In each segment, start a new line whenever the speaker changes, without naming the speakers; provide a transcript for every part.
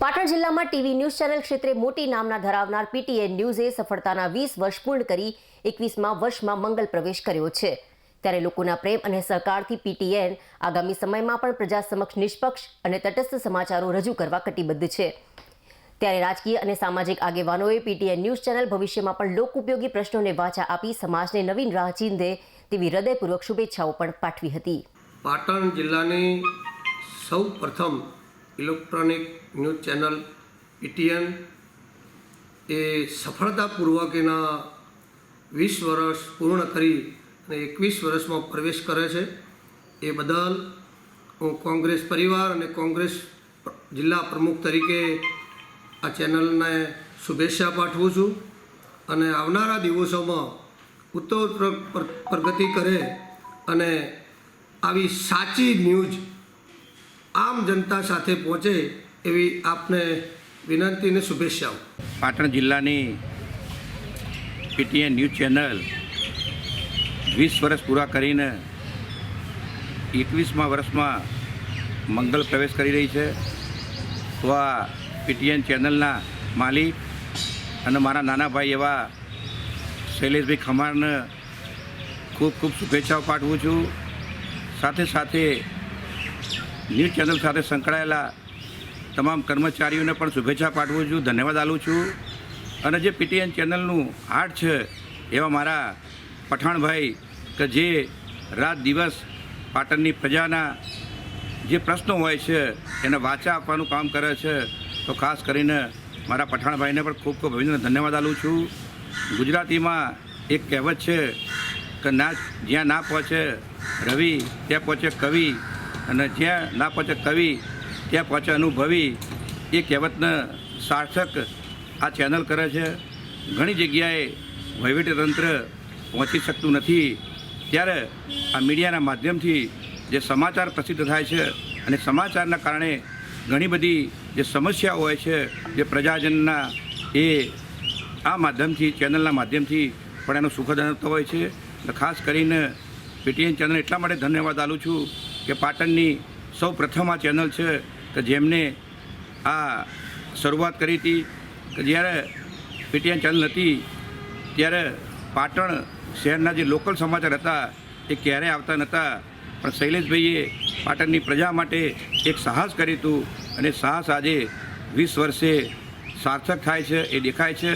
પાટણ જિલ્લામાં TV news channel ક્ષેત્રે મોટી નામના ધરાવનાર પીટીએન ન્યૂઝે સફળતાના વીસ વર્ષ પૂર્ણ કરી એકવીસમાં વર્ષમાં મંગલ પ્રવેશ કર્યો છે. ત્યારે લોકોના પ્રેમ અને સહકારથી પીટીએન આગામી સમયમાં પણ પ્રજા સમક્ષ નિષ્પક્ષ અને તટસ્થ સમાચારો રજૂ કરવા કટિબદ્ધ છે. ત્યારે રાજકીય અને સામાજિક આગેવાનોએ પીટીએન ન્યૂઝ ચેનલ ભવિષ્યમાં પણ લોક ઉપયોગી પ્રશ્નોને વાચા આપી સમાજને નવીન રાહ ચીંધે તેવી હૃદયપૂર્વક શુભેચ્છાઓ પણ પાઠવી હતી.
પાટણ જિલ્લાની સૌ પ્રથમ ઇલેક્ટ્રોનિક ન્યૂઝ ચેનલ પીટીએન એ સફળતાપૂર્વક એના વીસ વર્ષ પૂર્ણ કરી અને એકવીસ વર્ષમાં પ્રવેશ કરે છે. એ બદલ હું કોંગ્રેસ પરિવાર અને કોંગ્રેસ જિલ્લા પ્રમુખ તરીકે આ ચેનલને શુભેચ્છા પાઠવું છું અને આવનારા દિવસોમાં ઉત્તર પ્ર- પ્ર- પ્રગતિ કરે અને આવી સાચી ન્યૂઝ આમ જનતા સાથે પહોંચે એવી આપને વિનંતી અને શુભેચ્છાઓ.
પાટણ જિલ્લાની પીટીએન ન્યૂઝ ચેનલ વીસ વર્ષ પૂરા કરીને એકવીસમા વર્ષમાં મંગલ પ્રવેશ કરી રહી છે. તો આ પીટીએન ચેનલના માલિક અને મારા નાના ભાઈ એવા શૈલેષભાઈ ખમારને ખૂબ ખૂબ શુભેચ્છાઓ પાઠવું છું. સાથે સાથે ન્યૂઝ ચેનલ સાથે સંકળાયેલા તમામ કર્મચારીઓને પણ શુભેચ્છા પાઠવું છું, ધન્યવાદ આલું છું. અને જે પીટીએન ચેનલનું હાર્ટ છે, એવા મારા પઠાણભાઈ કે જે રાત દિવસ પાટણની પ્રજાના જે પ્રશ્નો હોય છે, એને વાચા આપવાનું કામ કરે છે, તો ખાસ કરીને મારા પઠાણભાઈને પણ ખૂબ ખૂબ અભિનંદન, ધન્યવાદ આલું છું. ગુજરાતીમાં એક કહેવત છે કે ના, જ્યાં ના પહોંચે રવિ, ત્યાં પહોંચે કવિ. અને જ્યાં ના પહોંચે કવિ, ત્યાં પહોંચે અનુભવી, એ કહેવતને સાર્થક આ ચેનલ કરે છે. ઘણી જગ્યાએ વહીવટીતંત્ર પહોંચી શકતું નથી. ત્યારે આ મીડિયાના માધ્યમથી જે સમાચાર પ્રસિદ્ધ થાય છે અને સમાચારના કારણે ઘણી બધી જે સમસ્યાઓ હોય છે, જે પ્રજાજનના, એ આ માધ્યમથી, ચેનલના માધ્યમથી પણ એનો સુખદ અનુભવ હોય છે. ખાસ કરીને પીટીએન ચેનલ એટલા માટે ધન્યવાદ આલું છું કે પાટણની સૌ પ્રથમ આ ચેનલ છે કે જેમને આ શરૂઆત કરી હતી કે જ્યારે પીટીએન ચેનલ હતી, ત્યારે પાટણ શહેરના જે લોકલ સમાચાર હતા એ ક્યારેય આવતા નહોતા. પણ શૈલેષભાઈએ પાટણની પ્રજા માટે એક સાહસ કર્યું હતું અને સાહસ આજે વીસ વર્ષે સાર્થક થાય છે, એ દેખાય છે.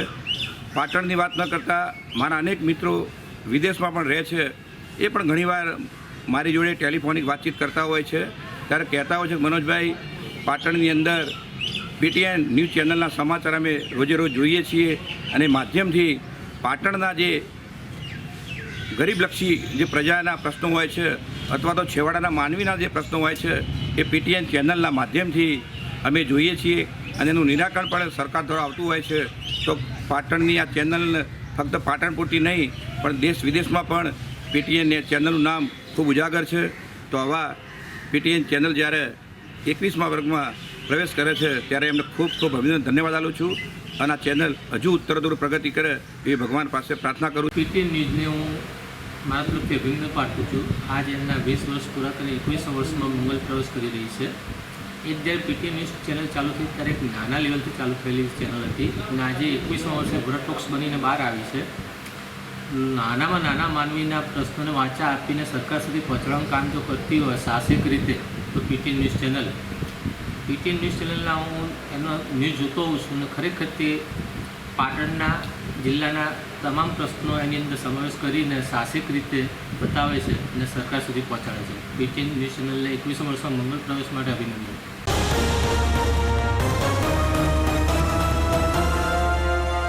પાટણની વાત ન કરતાં મારા અનેક મિત્રો વિદેશમાં પણ રહે છે. એ પણ ઘણીવાર મારી જોડે ટેલિફોનિક વાતચીત કરતા હોય છે. ત્યારે કહેતા હોય છે મનોજભાઈ, પાટણની અંદર પીટીએન ન્યૂઝ ચેનલના સમાચાર અમે રોજે રોજ જોઈએ છીએ અને માધ્યમથી પાટણના જે ગરીબલક્ષી જે પ્રજાના પ્રશ્નો હોય છે અથવા તો છેવાડાના માનવીના જે પ્રશ્નો હોય છે એ પીટીએન ચેનલના માધ્યમથી અમે જોઈએ છીએ અને એનું નિરાકરણ પણ સરકાર દ્વારા આવતું હોય છે. તો પાટણની આ ચેનલ ફક્ત પાટણ પૂરતી નહીં, પણ દેશ વિદેશમાં પણ પીટીએન ચેનલનું નામ ખૂબ ઉજાગર છે. તો આવા પીટીએન ચેનલ જ્યારે એકવીસમા વર્ગમાં પ્રવેશ કરે છે, ત્યારે એમને ખૂબ ખૂબ અભિનંદન. ધન્યવાદ આપું છું અને આ ચેનલ હજુ ઉત્તરોત્તર પ્રગતિ કરે એ ભગવાન પાસે પ્રાર્થના કરું
પીટીએન ન્યૂઝને હું મારા તરફથી અભિનંદન પાઠવું છું. આજ એમના વીસ વર્ષ પૂરા કરી એકવીસ વર્ષમાં મંગલ પ્રવેશ કરી રહી છે. એ જ્યારે પીટીએન ન્યૂઝ ચેનલ ચાલુ થઈ ત્યારે એક નાના લેવલથી ચાલુ થયેલી ચેનલ હતી. અને આજે એકવીસમાં વર્ષે ભરતપક્ષ બનીને બહાર આવી છે. નાનામાં નાના માનવીના પ્રશ્નોને વાંચા આપીને સરકાર સુધી પહોંચાડવાનું કામ જો કરતી હોય સાહસિક રીતે, તો PT news channel. PT news ચેનલના હું એનો ન્યૂઝ જોતો હોઉં છું અને ખરેખર તે પાટણના જિલ્લાના તમામ પ્રશ્નો એની અંદર સમાવેશ કરીને સાહસિક રીતે બતાવે છે અને સરકાર સુધી પહોંચાડે છે. પીટી ન્યૂઝ ચેનલને એકવીસો વર્ષમાં મંગળ પ્રવેશ માટે અભિનંદન.